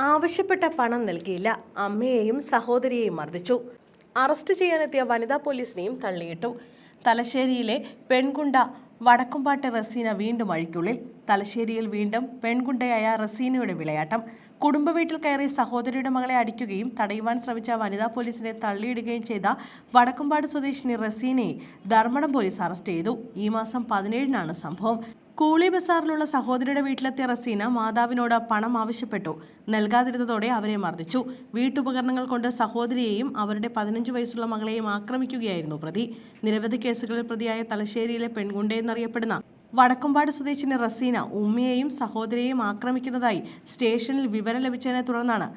ആവശ്യപ്പെട്ട പണം നൽകിയില്ല. അമ്മയെയും സഹോദരിയെയും മർദ്ദിച്ചു. അറസ്റ്റ് ചെയ്യാനെത്തിയ വനിതാ പോലീസിനെയും തള്ളിയിട്ടു. തലശ്ശേരിയിലെ പെൺകുണ്ട വടക്കുംപാട്ട് റസീന വീണ്ടും അഴിക്കുള്ളിൽ. തലശ്ശേരിയിൽ വീണ്ടും പെൺകുണ്ടയായ റസീനയുടെ വിളയാട്ടം. കുടുംബ വീട്ടിൽ കയറി സഹോദരിയുടെ മകളെ അടിക്കുകയും തടയുവാൻ ശ്രമിച്ച വനിതാ പോലീസിനെ തള്ളിയിടുകയും ചെയ്ത വടക്കുംപാട് സ്വദേശിനി റസീനയെ ധർമ്മടം പോലീസ് അറസ്റ്റ് ചെയ്തു. ഈ മാസം പതിനേഴിനാണ് സംഭവം. കൂളി ബസാറിലുള്ള സഹോദരിയുടെ വീട്ടിലെത്തിയ റസീന മാതാവിനോട് പണം ആവശ്യപ്പെട്ടു. നൽകാതിരുന്നതോടെ അവരെ മർദ്ദിച്ചു. വീട്ടുപകരണങ്ങൾ കൊണ്ട് സഹോദരിയെയും അവരുടെ പതിനഞ്ച് വയസ്സുള്ള മകളെയും ആക്രമിക്കുകയായിരുന്നു പ്രതി. നിരവധി കേസുകളിൽ പ്രതിയായ തലശ്ശേരിയിലെ പെൺകുണ്ടെന്നറിയപ്പെടുന്ന വടക്കുംപാട് സ്വദേശിനി റസീന ഉമ്മയെയും സഹോദരിയെയും ആക്രമിക്കുന്നതായി സ്റ്റേഷനിൽ വിവരം ലഭിച്ചതിനെ തുടർന്നാണ്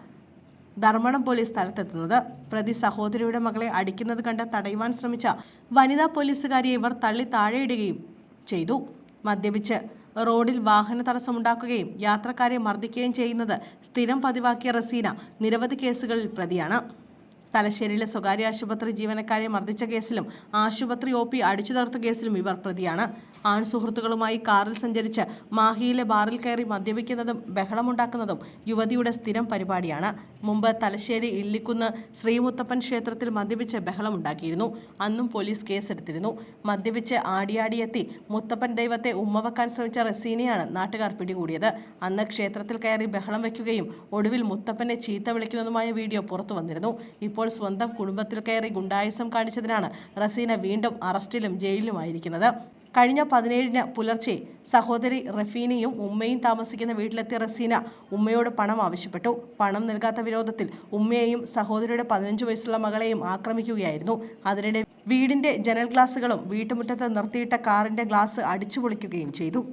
ധർമ്മടം പോലീസ് സ്ഥലത്തെത്തുന്നത്. പ്രതി സഹോദരിയുടെ മകളെ അടിക്കുന്നത് കണ്ട് തടയുവാൻ ശ്രമിച്ച വനിതാ പോലീസുകാരിയെ ഇവർ തള്ളി താഴെയിടുകയും ചെയ്തു. മദ്യപിച്ച് റോഡിൽ വാഹന തടസ്സമുണ്ടാക്കുകയും യാത്രക്കാരെ മർദ്ദിക്കുകയും ചെയ്യുന്നത് സ്ഥിരം പതിവാക്കിയ റസീന നിരവധി കേസുകളിൽ പ്രതിയാണ്. തലശ്ശേരിയിലെ സ്വകാര്യ ആശുപത്രി ജീവനക്കാരെ മർദ്ദിച്ച കേസിലും ആശുപത്രി ഒ പി അടിച്ചു തകർത്ത കേസിലും ഇവർ പ്രതിയാണ്. ആൺ സുഹൃത്തുക്കളുമായി കാറിൽ സഞ്ചരിച്ച് മാഹിയിലെ ബാറിൽ കയറി മദ്യപിക്കുന്നതും ബഹളമുണ്ടാക്കുന്നതും യുവതിയുടെ സ്ഥിരം പരിപാടിയാണ്. മുമ്പ് തലശ്ശേരി ഇല്ലിക്കുന്ന് ശ്രീമുത്തപ്പൻ ക്ഷേത്രത്തിൽ മദ്യപിച്ച് ബഹളമുണ്ടാക്കിയിരുന്നു. അന്നും പോലീസ് കേസെടുത്തിരുന്നു. മദ്യപിച്ച് ആടിയാടിയെത്തി മുത്തപ്പൻ ദൈവത്തെ ഉമ്മവെക്കാൻ ശ്രമിച്ച റസീനെയാണ് നാട്ടുകാർ പിടികൂടിയത്. അന്ന് ക്ഷേത്രത്തിൽ കയറി ബഹളം വയ്ക്കുകയും ഒടുവിൽ മുത്തപ്പനെ ചീത്ത വിളിക്കുന്നതുമായ വീഡിയോ പുറത്തു വന്നിരുന്നു. ഇപ്പോൾ സ്വന്തം കുടുംബത്തിൽ കയറി ഗുണ്ടായുസം കാണിച്ചതിനാണ് റസീന വീണ്ടും അറസ്റ്റിലും ജയിലിലുമായിരിക്കുന്നത്. കഴിഞ്ഞ പതിനേഴിന് പുലർച്ചെ സഹോദരി റഫീനയും ഉമ്മയും താമസിക്കുന്ന വീട്ടിലെത്തിയ റസീന ഉമ്മയോട് പണം ആവശ്യപ്പെട്ടു. പണം നൽകാത്ത വിരോധത്തിൽ ഉമ്മയെയും സഹോദരിയുടെ പതിനഞ്ച് വയസ്സുള്ള മകളെയും ആക്രമിക്കുകയായിരുന്നു. അതിനിടെ വീടിന്റെ ജനൽ ഗ്ലാസുകളും വീട്ടുമുറ്റത്ത് നിർത്തിയിട്ട കാറിന്റെ ഗ്ലാസ് അടിച്ചു പൊളിക്കുകയും ചെയ്തു.